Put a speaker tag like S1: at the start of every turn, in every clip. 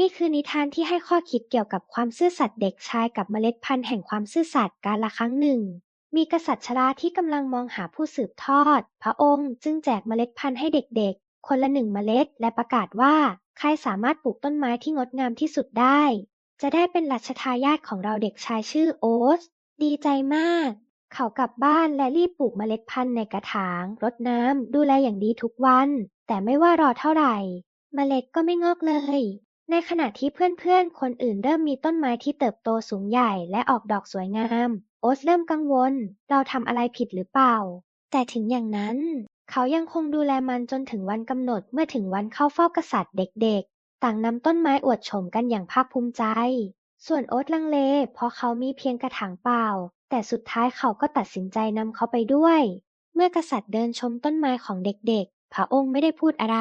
S1: นี่คือนิทานที่ให้ข้อคิดเกี่ยวกับความซื่อสัตย์เด็กชายกับเมล็ดพันธุ์แห่งความซื่อสัตย์การละครั้งหนึ่ง มีกษัตริย์ชราที่กำลังมองหาผู้สืบทอด พระองค์จึงแจกเมล็ดพันธุ์ให้เด็กๆ คนละหนึ่งเมล็ด และประกาศว่า ใครสามารถปลูกต้นไม้ที่งดงามที่สุดได้ จะได้เป็นรัชทายาทของเราเด็กชายชื่อโอ๊ตดีใจมาก เขากลับบ้านและรีบปลูกเมล็ดพันธุ์ในกระถาง รดน้ำดูแลอย่างดีทุกวัน แต่ไม่ว่ารอเท่าไหร่ เมล็ดก็ไม่งอกเลย ในขณะที่เพื่อนๆ คนอื่นเริ่มมีต้นไม้ที่เติบโตสูงใหญ่และออกดอกสวยงาม โอ๊ตเริ่มกังวล เราทำอะไรผิดหรือเปล่า แต่ถึงอย่างนั้น เขายังคงดูแลมันจนถึงวันกำหนดเมื่อถึงวันเข้าเฝ้ากษัตริย์เด็กๆ ต่างนำต้นไม้อวดโฉมกันอย่างภาคภูมิใจ ส่วนโอ๊ตลังเล เพราะเขามีเพียงกระถางเปล่า แต่สุดท้ายเขาก็ตัดสินใจนำเขาไปด้วย เมื่อกษัตริย์เดินชมต้นไม้ของเด็กๆ พระองค์ไม่ได้พูดอะไร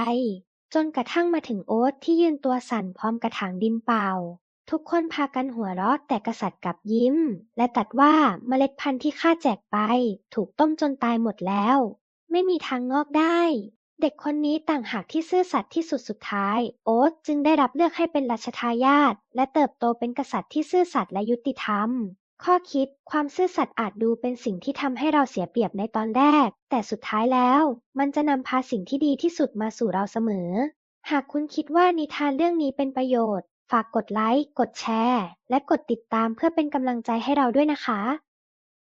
S1: จนกระทั่งมาถึงโอ๊ตที่ยืนตัวสั่นพร้อมกระถางดินเปล่า ทุกคนพากันหัวเราะแต่กษัตริย์กลับยิ้ม และตัดว่าเมล็ดพันธุ์ที่ข้าแจกไป ถูกต้มจนตายหมดแล้ว ไม่มีทางงอกได้ เด็กคนนี้ต่างหากที่ซื่อสัตย์ที่สุดสุดท้าย โอ๊ตจึงได้รับเลือกให้เป็นรัชทายาทและเติบโตเป็นกษัตริย์ที่ซื่อสัตย์และยุติธรรม ข้อคิดความซื่อสัตย์อาจดูเป็นสิ่งที่ทำให้เราเสียเปรียบในตอนแรก แต่สุดท้ายแล้ว มันจะนำพาสิ่งที่ดีที่สุดมาสู่เราเสมอ หากคุณคิดว่านิทานเรื่องนี้เป็นประโยชน์ ฝากกดไลค์ กดแชร์ และกดติดตามเพื่อเป็นกำลังใจให้เราด้วยนะคะ